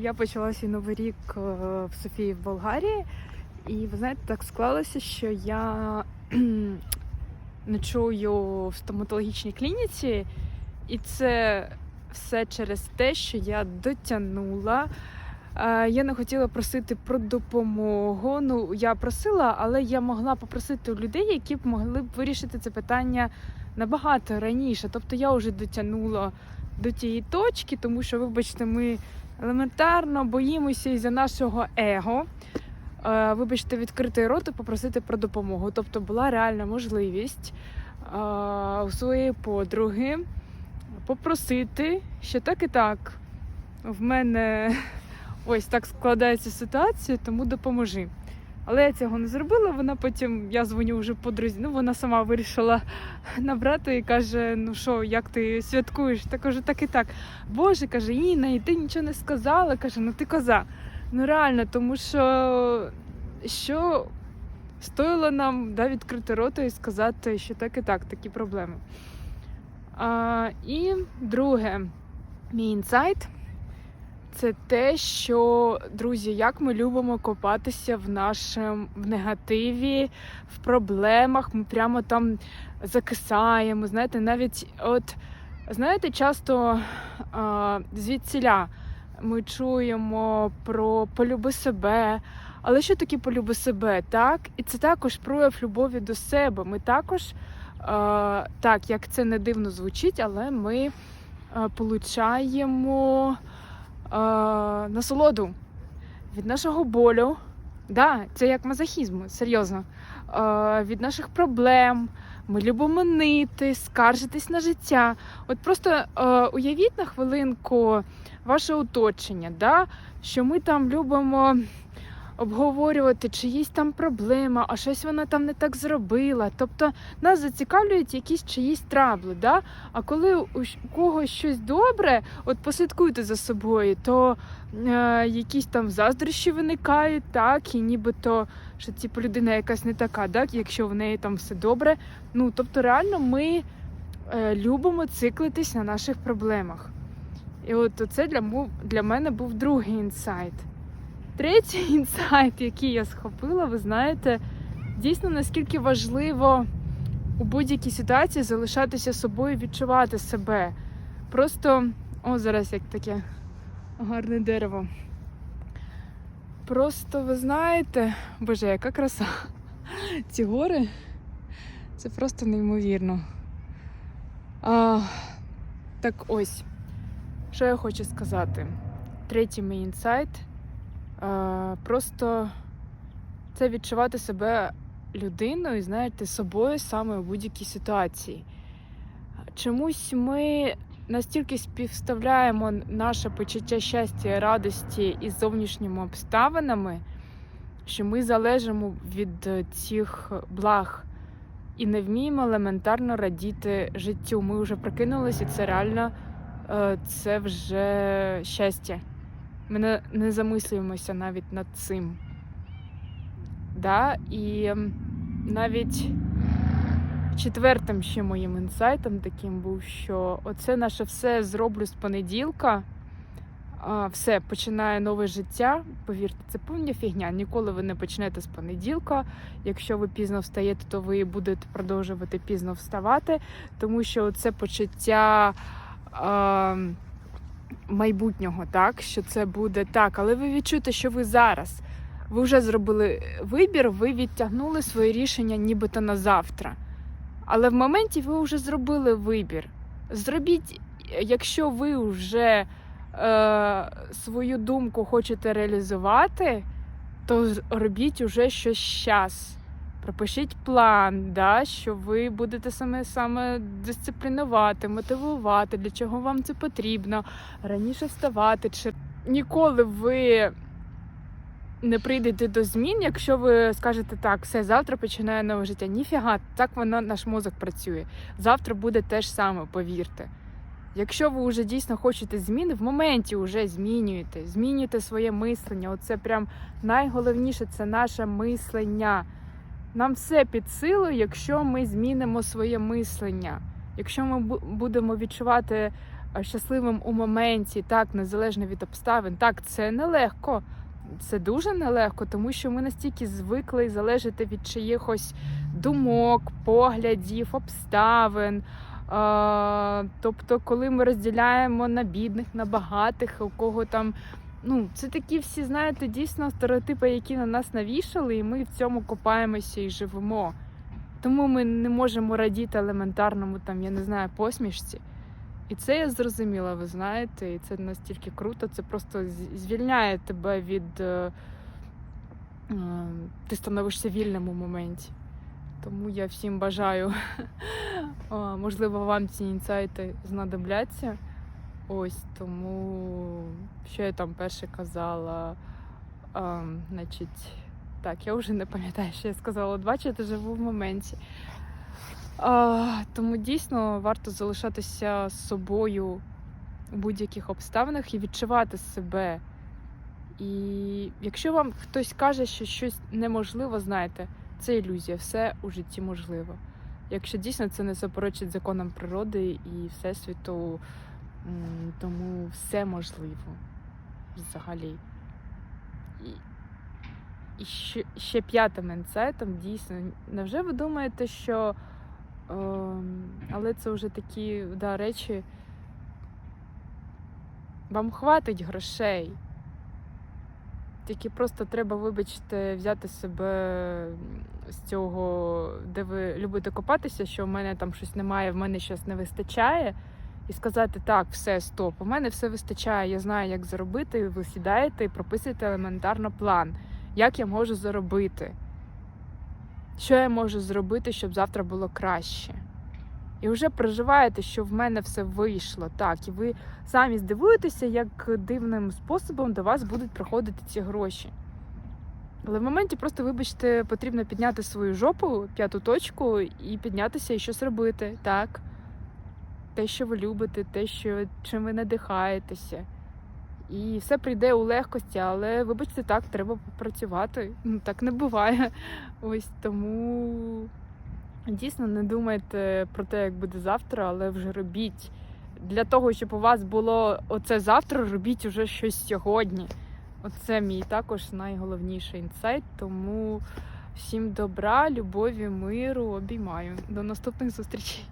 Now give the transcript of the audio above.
Я почала свій новий рік е, в Софії в Болгарії, і ви знаєте, так склалося, що я ночую в стоматологічній клініці, і це все через те, що я дотягнула. Е, Я не хотіла просити про допомогу. Ну, я просила, але я могла попросити у людей, які б могли б вирішити це питання набагато раніше. Тобто я вже дотягнула до тієї точки, тому що, вибачте, ми елементарно боїмося із-за нашого его. Е, Вибачте, відкрити рот і попросити про допомогу. Тобто була реальна можливість е, у своєї подруги попросити, що так і так. В мене ось так складається ситуація, тому допоможи. Але я цього не зробила. Вона потім, я дзвоню вже подрузі, ну вона сама вирішила набрати і каже: Ну що, як ти святкуєш? Та кажу, так і так. Боже, каже, Інна, і ти нічого не сказала. каже, ну ти коза. Ну реально, тому що що стоїло нам да, відкрити рота і сказати, що так і так, такі проблеми. А, і друге, мій інсайт це те, що, друзі, як ми любимо копатися в нашому в негативі, в проблемах. Ми прямо там закисаємо. Знаєте, навіть от знаєте, часто а, звідсіля ми чуємо про полюби себе. Але що таке полюби себе? Так, і це також прояв любові до себе. Ми також, так як це не дивно звучить, але ми получаємо насолоду від нашого болю. Да, це як мазохізм, серйозно. Е, від наших проблем. Ми любимо нити, скаржитись на життя. От просто е, уявіть на хвилинку ваше оточення, да? що ми там любимо обговорювати чиїсь там проблеми, а щось вона там не так зробила. Тобто нас зацікавлюють якісь чиїсь трабли. Да? А коли у когось щось добре, от послідкуйте за собою, то е, якісь там заздрощі виникають, так, і нібито що типу, людина якась не така, так, якщо в неї там все добре. Ну, тобто, реально ми е, любимо циклитись на наших проблемах. І от це для, для мене був другий інсайт. Третій інсайт, який я схопила, ви знаєте, дійсно наскільки важливо у будь-якій ситуації залишатися собою, відчувати себе. Просто, о, зараз як таке гарне дерево. Просто ви знаєте, боже, яка краса. Ці гори це просто неймовірно. А, так ось, що я хочу сказати. Третій мій інсайт. Просто це відчувати себе людиною, знаєте, собою саме у будь-якій ситуації. Чомусь ми настільки співставляємо наше почуття щастя і радості із зовнішніми обставинами, що ми залежимо від цих благ і не вміємо елементарно радіти життю. Ми вже прикинулися, і це реально е, це вже щастя. Ми не, замислюємося навіть над цим. Да? І навіть четвертим ще моїм інсайтом таким був, що оце наше все зроблю з понеділка. Все, починає нове життя. Повірте, це повна фігня. Ніколи ви не почнете з понеділка. Якщо ви пізно встаєте, то ви будете продовжувати пізно вставати, тому що це почуття а, майбутнього, так що це буде так. Але ви відчуєте, що ви зараз. Ви вже зробили вибір, ви відтягнули своє рішення нібито на завтра. Але в моменті ви вже зробили вибір. Зробіть, якщо ви вже е, свою думку хочете реалізувати, то робіть уже щось зараз. Пропишіть план, да, що ви будете саме саме дисциплінувати, мотивувати, для чого вам це потрібно, раніше вставати. Чи ніколи ви не прийдете до змін, якщо ви скажете так, все, завтра починає нове життя. Ніфіга, так воно наш мозок працює. Завтра буде те ж саме, повірте. Якщо ви вже дійсно хочете зміни, в моменті вже змінюєте, змінюєте своє мислення. Оце прям найголовніше це наше мислення. Нам все під силу, якщо ми змінимо своє мислення. Якщо ми будемо відчувати щасливим у моменті, так, незалежно від обставин. Так, це нелегко. Це дуже нелегко, тому що ми настільки звикли залежати від чиїхось думок, поглядів, обставин. Тобто, коли ми розділяємо на бідних, на багатих, у кого там. Ну, це такі всі, знаєте, дійсно стереотипи, які на нас навішали, і ми в цьому копаємося і живемо. Тому ми не можемо радіти елементарному, там, я не знаю, посмішці. І це я зрозуміла, ви знаєте, і це настільки круто, це просто звільняє тебе від. е, е, Ти становишся вільним у моменті. Тому я всім бажаю, можливо, вам ці інсайти знадобляться. Ось тому, що я там перше казала. А, значить, так, я вже не пам'ятаю, що я сказала. Бачите, живу в моменті. А, тому дійсно варто залишатися собою у будь-яких обставинах і відчувати себе. І якщо вам хтось каже, що щось неможливо, знайте, це ілюзія, все у житті можливо. Якщо дійсно це не суперечить законам природи і всесвіту, тому все можливо взагалі. І, і ще, ще п'ятим інсайтом, дійсно, невже ви думаєте, що ем, але це вже такі да, речі. Вам хватить грошей. Тільки просто треба, вибачте, взяти себе з цього, де ви любите копатися, що в мене там щось немає, в мене щось не вистачає. І сказати, так, все, стоп, у мене все вистачає, я знаю, як заробити. Ви сідаєте і прописуєте елементарно план, як я можу заробити, що я можу зробити, щоб завтра було краще. І вже переживаєте, що в мене все вийшло. Так, і ви самі здивуєтеся, як дивним способом до вас будуть приходити ці гроші. Але в моменті просто, вибачте, потрібно підняти свою жопу, п'яту точку, і піднятися і щось робити. Так. Те, що ви любите, те, що чим ви надихаєтеся. І все прийде у легкості, але вибачте, так, треба попрацювати. Ну, так не буває. Ось тому дійсно не думайте про те, як буде завтра, але вже робіть. Для того, щоб у вас було оце завтра, робіть уже щось сьогодні. Оце мій також найголовніший інсайт. Тому всім добра, любові, миру, обіймаю. До наступних зустрічей.